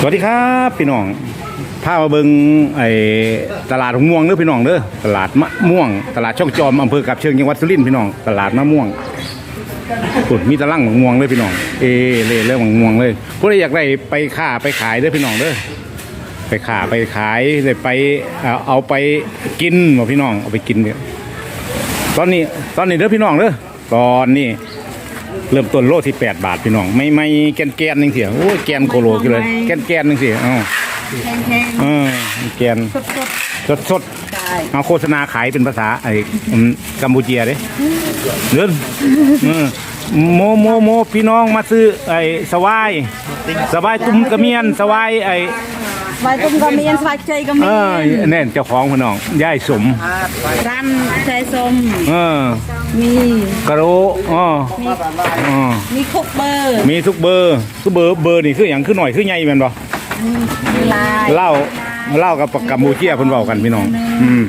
สวัสดีครับพี่น้องพามาเบิงไอ้ตลาดหงม่วงเด้อพี่น้องเด้อตลาดมะม่วง ตลาดช่องจอมอำเภอกับเชิงจังหวัดสุรินทร์พี่น้องตลาดมะม่วงกุดมีตะลั่งมะม่วงเลยพี่น้อง เอเล่เรื่องมะม่วงเลยผู้ใดอยากได้ไปค้าไปขายเด้อพี่น้องเด้อไปค้าไปขายได้ไปเอาไปกินบ่พี่น้องเอาไปกินเนี่ยตอนนี้ตอนนี้เด้อพี่น้องเด้อตอนนี้ เริ่มต้นโลที่ 8 บาทพี่น้อง ไม่ไม่แกนแกนนึงเสียโอ้ยแกนโคโลกันเลย แกนแกนนึงเสียเอ้าแห้งเออแกนๆสดสดสดๆได้เอาโฆษณาขายเป็นภาษาไอ้อืมกัมพูเชียเด้เดินเออ โมโมโมพี่น้องมาซื้อไอ้สวายสวายตุ้มกระเมียนสวายไอ้สบายตุ้มก็มีอันสบายใจก็มีเออแน่นเจ้าของพี่น้องยายสมร้านใจส้มเออมีกระโรอ๋ออ๋อมีคุกเบอร์มีทุกเบอร์ทุกเบอร์เบอร์นี่คืออย่างคือหน่อยคือใหญ่แม่นบ่มีลายเล่าเล่ากับกัมพูเชียเพิ่นเว้ากันพี่น้องอืม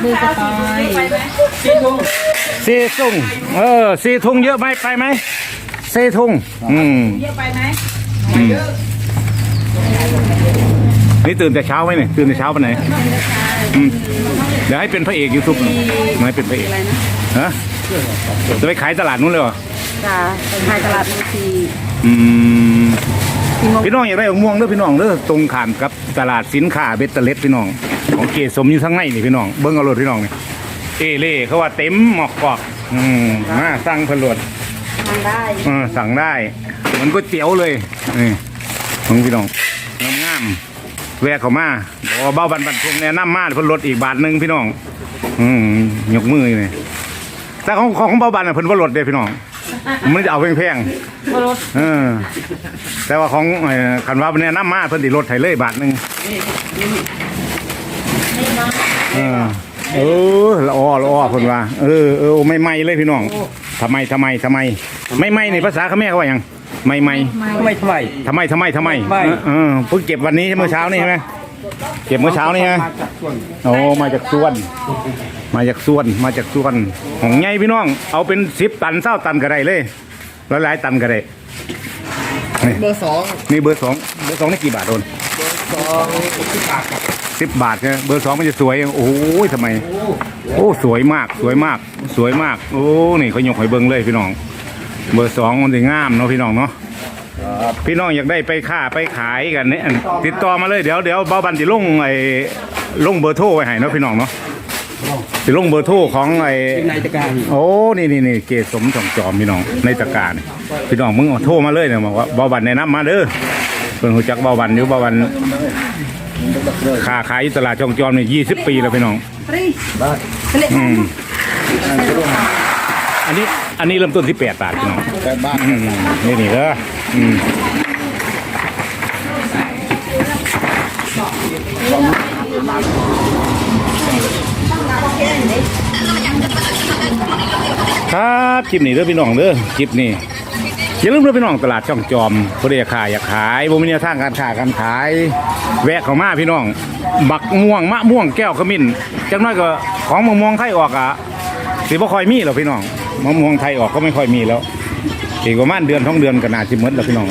เบอร์กระต่อย ซีทุงเออซีทุงเยอะไหมไปไหมซีทุงอืมเยอะไปไหมอืมนี่ตื่นแต่เช้าไหมเนี่ยตื่นแต่เช้าไปไหนอืมเดี๋ยวให้เป็นพระเอกยูทูบไม่ให้เป็นพระเอกฮะจะไปขายตลาดนู้นเลยเหรอจ้าเป็นไทยตลาดมือทีอืมที่มงพี่น้องอยากได้มะม่วงเด้อพี่น้องเด้อตรงขามกับตลาดสินค้าเบตเตอร์เล็ดพี่น้อง ของเกสมอยู่ทั้งในนี่พี่น้องเบิ้งเอารถพี่น้องนี่ เอเล่เขาว่าเต็มหมอกกอกอืมมาสั่งเพนรวดทางได้เออสั่งได้เหมือนก๋วยเตี๋ยวเลยนี่ของพี่น้องงามงามๆแวะเข้ามาบอกว่าเบ้าบันบันทุงเนี่ยน้ำมาเพิ่นลดอีกบาทหนึ่งพี่น้อง อืมยกมือนี่แต่ของของของเบ้าบันน่ะเพิ่นบ่ลดเด้พี่น้อง มันจะเอาแพงๆรถเออแต่ว่าของเอ่อคันว่าเนี่ยน้ำมาเพิ่นสิลดให้เลยบาทหนึงเออ เออละอ้อละอ้อเพิ่นว่า เออเออไม่ไม่เลยพี่น้องทำไมทำไมทำไม ไม่ไม่ในภาษาเขมรเขาว่าหยังไม่ไม่ทำไมทำไม ทำไมทำไมทำไมไม่ เออเออเพิ่งเก็บวันนี้ใช่เมื่อเช้านี่ใช่ไหมเก็บเมื่อเช้านี่ใช่ไหมมาจากส่วนโอ้มาจากส่วน มาจากส่วนมาจากส่วนของไงพี่น้อง เอาเป็นสิบตันเศร้าตันก็ได้เลยหลายๆตันก็ได้ เบอร์สองนี่เบอร์สองเบอร์สองนี่กี่บาทโดนสองสิบบาทครับสิบบาทใช่ไหมเบอร์สองมันจะสวยโอ้ยทำไม โอ้สวยมากสวยมาก สวยมาก โอ้นี่เขายกให้เบิ้งเลยพี่น้อง เบอร์สองมันจะงามเนาะพี่น้องเนาะพี่น้องอยากได้ไปค้าไปขายกันเนี่ยติดต่อมาเลยเดี๋ยวเดี๋ยวเบาบันจะลงไอ้ลงเบอร์โทรไว้ให้เนาะพี่น้องเนาะ จะลงเบอร์โทรของไอ้เป็นนายจักรการโอ้นี่นี่นี่เกศสมจอมจอมพี่น้องในตะกร้ารพี่น้องมึงเอาโทรมาเลยเนี่ยบอกว่าเบาบันแนะนำมาเด้อเพิ่นหูจักเบาบันอยู่เบาบันค้าขายอยู่ตลาดจองจอมนี่ยี่สิบปีแล้วพี่น้องฟรีเล็กอืมอันนี้อันนี้เริ่มต้นที่แปดบาทพี่น้องแปดบาทอืมนี่นี่เด้ออืม ครับคลิปนี้เด้อพี่น้องเด้อคลิปนี้อย่าลืมเด้อพี่น้องตลาดช่องจอมผู้ใดอยากขายอยากขายบ่มีแนวทางการค้าการขาย แวะเข้ามาพี่น้อง บักม่วงมะม่วงแก้วขมิ้นจังน้อยก็ของมะม่วงไทยออกอะสิบ่ค่อยมีหรอกพี่น้องมะม่วงไทยออกก็ไม่ค่อยมีแล้วอีกประมาณเดือนท้องเดือนก็น่าจะหมดแล้วพี่น้อง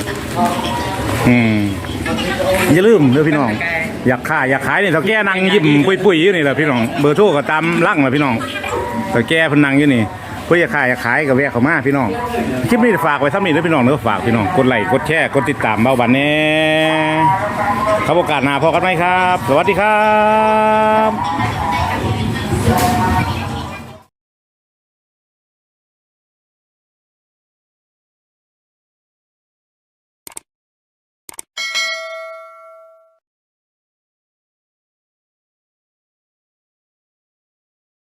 อืมอย่าลืมเด้อพี่น้อง อยากขายอยากขายนี่เถ้าแก่นั่งยิ้มปุยปุยอยู่นี่แหละพี่น้องเบอร์โทรก็ตามลั่งแหละพี่น้องเถ้าแก่พนังอยู่นี่เพื่ออยากขายอยากขายก็แวะเข้ามาพี่น้องคลิปนี้ฝากไว้ซ้ำนี้เด้อพี่น้องเด้อฝากพี่น้องกดไลค์กดแชร์กดติดตามเบาบันแน่ครับโอกาสหน้าพอกันไหมครับ สวัสดีครับ